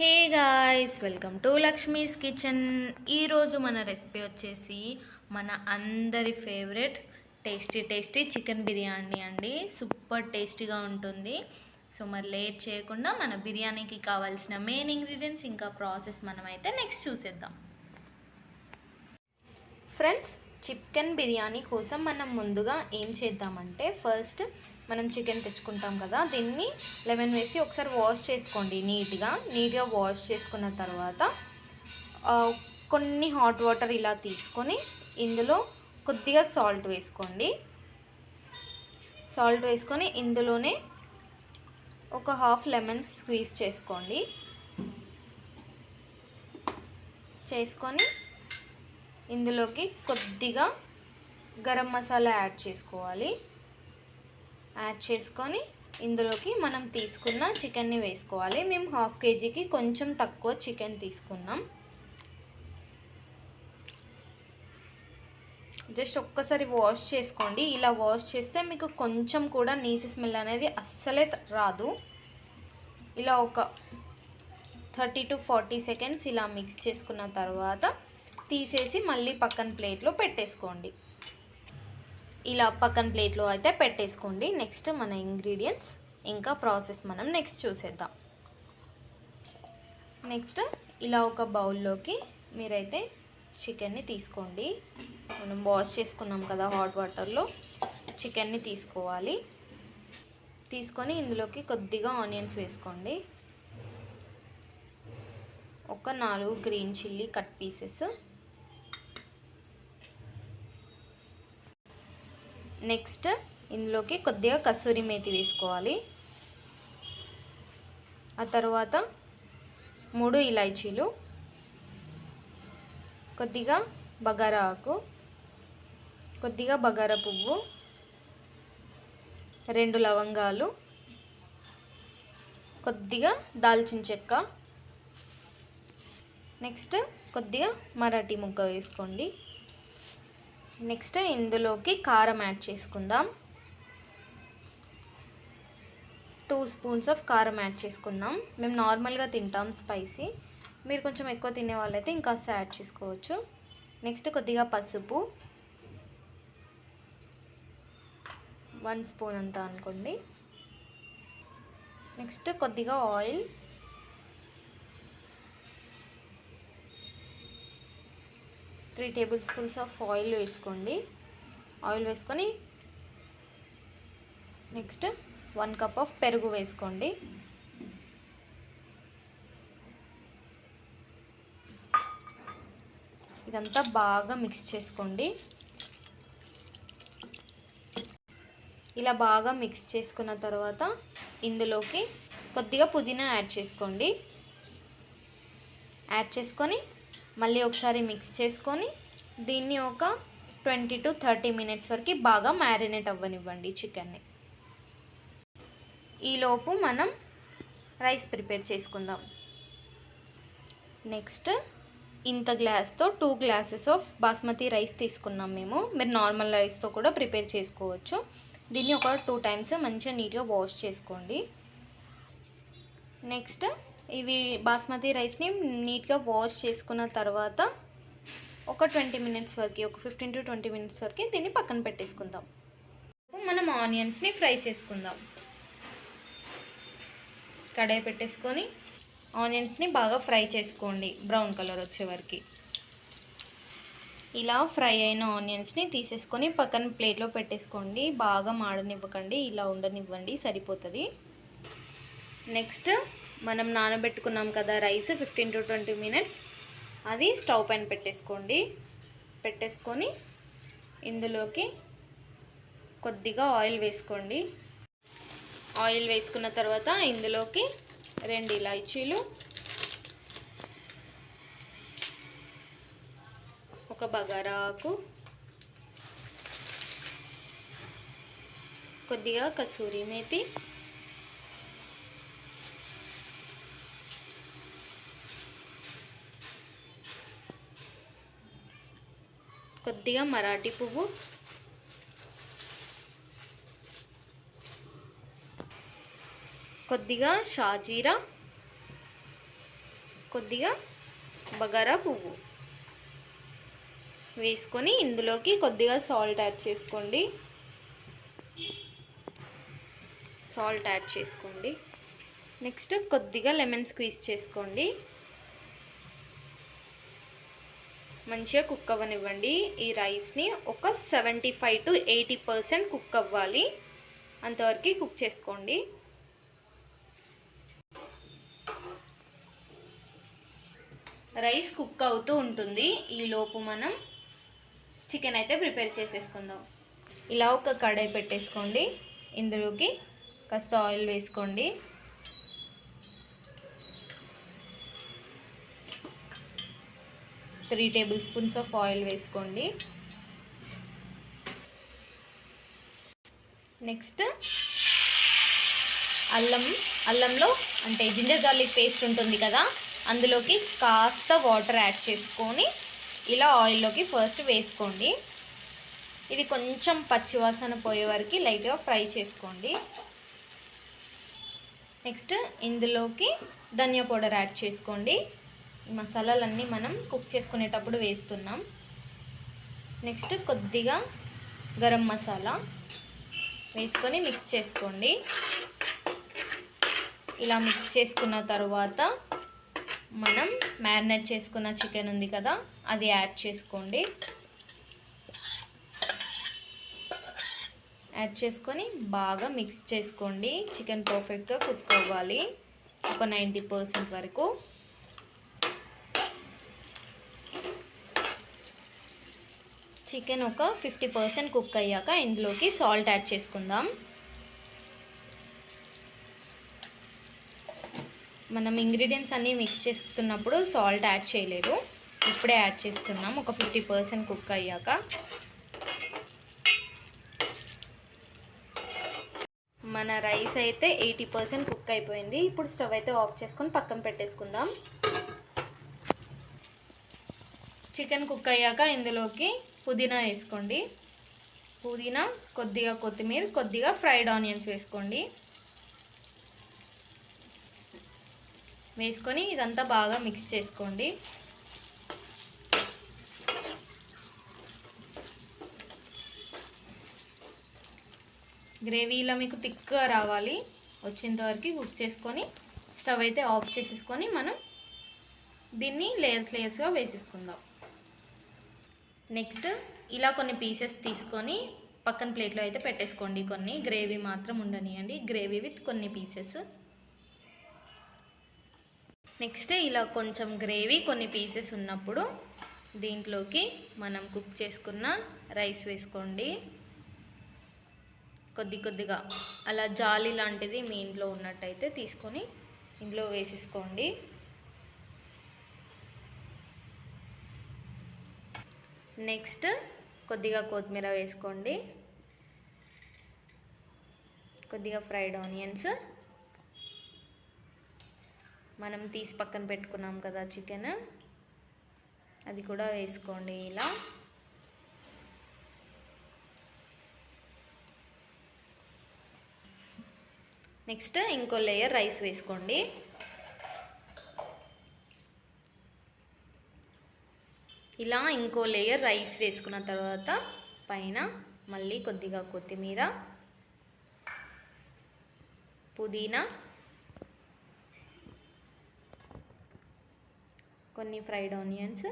Hey guys welcome to Lakshmi's kitchen. ఈరోజు మన recipe వచ్చేసి మన అందరి favourite tasty tasty chicken biryani అండి. సూపర్ టేస్టీగా ఉంటుంది. సో మరి లేట్ చేయకుండా మన బిర్యానీకి కావాల్సిన మెయిన్ ఇంగ్రీడియంట్స్ ఇంకా ప్రాసెస్ మనమైతే నెక్స్ట్ చూసేద్దాం. ఫ్రెండ్స్ చికెన్ బిర్యానీ కోసం మనం ముందుగా ఏం చేద్దామంటే ఫస్ట్ మనం చికెన్ తెచ్చుకుంటాం కదా దీన్ని లెమన్ వేసి ఒకసారి వాష్ చేసుకోండి నీట్గా. నీట్గా వాష్ చేసుకున్న తర్వాత కొన్ని హాట్ వాటర్ ఇలా తీసుకొని ఇందులో కొద్దిగా సాల్ట్ వేసుకోండి. సాల్ట్ వేసుకొని ఇందులోనే ఒక హాఫ్ లెమన్ స్క్వీజ్ చేసుకోండి. చేసుకొని ఇందులోకి కొద్దిగా గరం మసాలా యాడ్ చేసుకోవాలి. యాడ్ చేసుకొని ఇందులోకి మనం తీసుకున్న చికెన్ని వేసుకోవాలి. మేము హాఫ్ కేజీకి కొంచెం తక్కువ చికెన్ తీసుకున్నాం. జస్ట్ ఒక్కసారి వాష్ చేసుకోండి. ఇలా వాష్ చేస్తే మీకు కొంచెం కూడా నీసి స్మెల్ అనేది అస్సలే రాదు. ఇలా ఒక థర్టీ టు ఫార్టీ సెకండ్స్ ఇలా మిక్స్ చేసుకున్న తర్వాత తీసేసి మళ్ళీ పక్కన ప్లేట్లో పెట్టేసుకోండి. ఇలా పక్కన ప్లేట్లో అయితే పెట్టేసుకోండి. నెక్స్ట్ మన ఇంగ్రీడియంట్స్ ఇంకా ప్రాసెస్ మనం నెక్స్ట్ చూసేద్దాం. నెక్స్ట్ ఇలా ఒక బౌల్లోకి మీరైతే చికెన్ని తీసుకోండి. మనం వాష్ చేసుకున్నాం కదా హాట్ వాటర్లో చికెన్ని తీసుకోవాలి. తీసుకొని ఇందులోకి కొద్దిగా ఆనియన్స్ వేసుకోండి. ఒక నాలుగు green chilli cut pieces next ఇందులోకి కొద్దిగా కస్తూరి మేతి వేసుకోవాలి. ఆ తర్వాత మూడు ఇలాచీలు కొద్దిగా బగారా ఆకు కొద్దిగా బగారా పువ్వు రెండు లవంగాలు కొద్దిగా దాల్చిన చెక్క. నెక్స్ట్ కొద్దిగా మరాఠీ ముగ్గ వేసుకోండి. నెక్స్ట్ ఇందులోకి కారం యాడ్ చేసుకుందాం. Two spoons of karam add చేసుకుందాం. మేము నార్మల్గా తింటాం స్పైసీ. మీరు కొంచెం ఎక్కువ తినే వాళ్ళైతే ఇంకాస్త యాడ్ చేసుకోవచ్చు. నెక్స్ట్ కొద్దిగా పసుపు. వన్ స్పూన్ అంతా అనుకోండి. నెక్స్ట్ కొద్దిగా oil. Three table spoons of oil వేసుకోండి. ఆయిల్ వేసుకొని next one cup of perugu వేసుకోండి. ఇదంతా బాగా మిక్స్ చేసుకోండి. ఇలా బాగా మిక్స్ చేసుకున్న తర్వాత ఇందులోకి కొద్దిగా పుదీనా యాడ్ చేసుకోండి. యాడ్ చేసుకొని మళ్ళీ ఒకసారి మిక్స్ చేసుకొని దీన్ని ఒక ట్వంటీ టు థర్టీ మినిట్స్ వరకు బాగా మ్యారినేట్ అవ్వనివ్వండి చికెన్ని. ఈలోపు మనం రైస్ ప్రిపేర్ చేసుకుందాం. నెక్స్ట్ ఇంత గ్లాస్తో two glasses of basmati rice తీసుకున్నాం మేము. మీరు నార్మల్ రైస్తో కూడా ప్రిపేర్ చేసుకోవచ్చు. దీన్ని ఒక టూ టైమ్స్ మంచిగా నీట్గా వాష్ చేసుకోండి. నెక్స్ట్ ఇవి బాస్మతి రైస్ని నీట్గా వాష్ చేసుకున్న తర్వాత ఒక ట్వంటీ మినిట్స్ వరకు ఒక ఫిఫ్టీన్ టు ట్వంటీ మినిట్స్ వరకు దీన్ని పక్కన పెట్టేసుకుందాం. మనం ఆనియన్స్ని ఫ్రై చేసుకుందాం. కడాయి పెట్టేసుకొని ఆనియన్స్ని బాగా ఫ్రై చేసుకోండి బ్రౌన్ కలర్ వచ్చే వరకు. ఇలా ఫ్రై అయిన ఆనియన్స్ని తీసేసుకొని పక్కన ప్లేట్లో పెట్టేసుకోండి. బాగా మాడనివ్వకండి ఇలా ఉండనివ్వండి సరిపోతుంది. నెక్స్ట్ మనం నానబెట్టుకున్నాం కదా rice fifteen to twenty minutes. అది స్టవ్ పైన పెట్టేసుకోండి. పెట్టేసుకొని ఇందులోకి కొద్దిగా ఆయిల్ వేసుకోండి. ఆయిల్ వేసుకున్న తర్వాత ఇందులోకి రెండు ఇలాచీలు ఒక బగారా ఆకు కొద్దిగా కసూరి మేతి కొద్దిగా మరాఠీ పువ్వు. కొద్దిగా షాజీరా. కొద్దిగా బగారా పువ్వు. వేసుకొని ఇందులోకి కొద్దిగా సాల్ట్ యాడ్ చేసుకోండి. సాల్ట్ యాడ్ చేసుకోండి. నెక్స్ట్ కొద్దిగా లెమన్ స్క్వీజ్ చేసుకోండి. మంచిగా కుక్ అవ్వనివ్వండి. ఈ రైస్ని ఒక seventy five to eighty percent cook అవ్వాలి. అంతవరకు కుక్ చేసుకోండి. రైస్ కుక్ అవుతూ ఉంటుంది. ఈలోపు మనం చికెన్ అయితే ప్రిపేర్ చేసేసుకుందాం. ఇలా ఒక కడాయి పెట్టేసుకోండి. ఇందులోకి కాస్త ఆయిల్ వేసుకోండి. Three table spoons of oil వేసుకోండి. నెక్స్ట్ అల్లం అల్లంలో అంటే జింజర్ గార్లిక్ పేస్ట్ ఉంటుంది కదా అందులోకి కాస్త వాటర్ యాడ్ చేసుకొని ఇలా ఆయిల్లోకి ఫస్ట్ వేసుకోండి. ఇది కొంచెం పచ్చివాసన పోయే వరకు లైట్గా ఫ్రై చేసుకోండి. నెక్స్ట్ ఇందులోకి ధనియా పౌడర్ యాడ్ చేసుకోండి. మసాలాలన్నీ మనం కుక్ చేసుకునేటప్పుడు వేస్తున్నాం. నెక్స్ట్ కొద్దిగా గరం మసాలా వేసుకొని మిక్స్ చేసుకోండి. ఇలా మిక్స్ చేసుకున్న తర్వాత మనం మ్యారినేట్ చేసుకున్న చికెన్ ఉంది కదా అది యాడ్ చేసుకోండి. యాడ్ చేసుకొని బాగా మిక్స్ చేసుకోండి. చికెన్ పర్ఫెక్ట్గా కుక్ అవ్వాలి. ఒక నైంటీ పర్సెంట్ వరకు. చికెన్ ఒక ఫిఫ్టీ పర్సెంట్ కుక్ అయ్యాక ఇందులోకి సాల్ట్ యాడ్ చేసుకుందాం. మనం ఇంగ్రీడియంట్స్ అన్నీ మిక్స్ చేస్తున్నప్పుడు సాల్ట్ యాడ్ చేయలేదు. ఇప్పుడే యాడ్ చేస్తున్నాం. ఒక ఫిఫ్టీ పర్సెంట్ కుక్ అయ్యాక. మన రైస్ అయితే ఎయిటీ పర్సెంట్ కుక్ అయిపోయింది. ఇప్పుడు స్టవ్ అయితే ఆఫ్ చేసుకొని పక్కన పెట్టేసుకుందాం. చికెన్ కుక్ అయ్యాక ఇందులోకి పుదీనా వేసుకోండి. పుదీనా కొద్దిగా కొత్తిమీర కొద్దిగా ఫ్రైడ్ ఆనియన్స్ వేసుకోండి. వేసుకొని ఇదంతా బాగా మిక్స్ చేసుకోండి. గ్రేవీలో మీకు థిక్గా రావాలి. వచ్చేంతవరకు కుక్ చేసుకొని స్టవ్ అయితే ఆఫ్ చేసేసుకొని మనం దీన్ని లేయర్స్ లేయర్స్గా వేసేసుకుందాం. నెక్స్ట్ ఇలా కొన్ని పీసెస్ తీసుకొని పక్కన ప్లేట్లో అయితే పెట్టేసుకోండి. కొన్ని గ్రేవీ మాత్రం ఉండనియండి. గ్రేవీ విత్ కొన్ని పీసెస్. నెక్స్ట్ ఇలా కొంచెం గ్రేవీ కొన్ని పీసెస్ ఉన్నప్పుడు దీంట్లోకి మనం కుక్ చేసుకున్న రైస్ వేసుకోండి. కొద్ది కొద్దిగా అలా జాలి లాంటిది మీ ఇంట్లో ఉన్నట్టయితే తీసుకొని ఇందులో వేసేసుకోండి. నెక్స్ట్ కొద్దిగా కొత్తిమీర వేసుకోండి. కొద్దిగా ఫ్రైడ్ ఆనియన్స్. మనం తీసి పక్కన పెట్టుకున్నాం కదా చికెన్. అది కూడా వేసుకోండి ఇలా. నెక్స్ట్ ఇంకో లేయర్ రైస్ వేసుకోండి. ఇలా ఇంకో లేయర్ రైస్ వేసుకున్న తర్వాత పైన మళ్ళీ కొద్దిగా కొత్తిమీర పుదీనా కొన్ని ఫ్రైడ్ ఆనియన్స్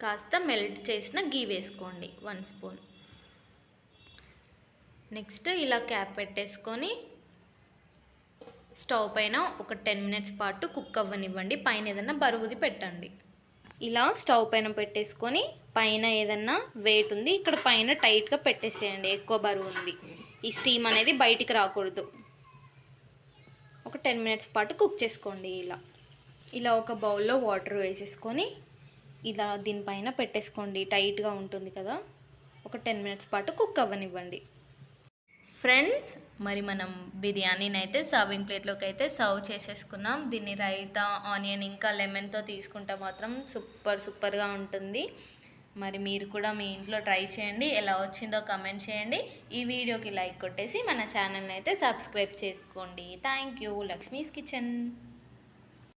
కాస్త మెల్ట్ చేసిన గీ వేసుకోండి వన్ స్పూన్ నెక్స్ట్ ఇలా క్యాప్ పెట్టేసుకొని స్టవ్ పైన ఒక టెన్ మినిట్స్ పాటు కుక్ అవ్వనివ్వండి. పైన ఏదన్నా బరువుది పెట్టండి. ఇలా స్టవ్ పైన పెట్టేసుకొని పైన ఏదన్నా వెయిట్ ఉంది ఇక్కడ పైన టైట్గా పెట్టేసేయండి. ఎక్కువ బరువు ఉంది. ఈ స్టీమ్ అనేది బయటికి రాకూడదు. ఒక టెన్ మినిట్స్ పాటు కుక్ చేసుకోండి ఇలా. ఇలా ఒక బౌల్లో వాటర్ వేసేసుకొని ఇలా దీనిపైన పెట్టేసుకోండి. టైట్గా ఉంటుంది కదా. ఒక టెన్ మినిట్స్ పాటు కుక్ అవ్వనివ్వండి. ఫ్రెండ్స్ మరి మనం బిర్యానీని అయితే సర్వింగ్ ప్లేట్లోకి అయితే సర్వ్ చేసేసుకున్నాం. దీన్ని రైతా ఆనియన్ ఇంకా లెమన్తో తీసుకుంటే మాత్రం సూపర్ సూపర్గా ఉంటుంది. మరి మీరు కూడా మీ ఇంట్లో ట్రై చేయండి. ఎలా వచ్చిందో కమెంట్ చేయండి. ఈ వీడియోకి లైక్ కొట్టేసి మన ఛానల్ని అయితే సబ్స్క్రైబ్ చేసుకోండి. Thank you. లక్ష్మీస్ కిచెన్.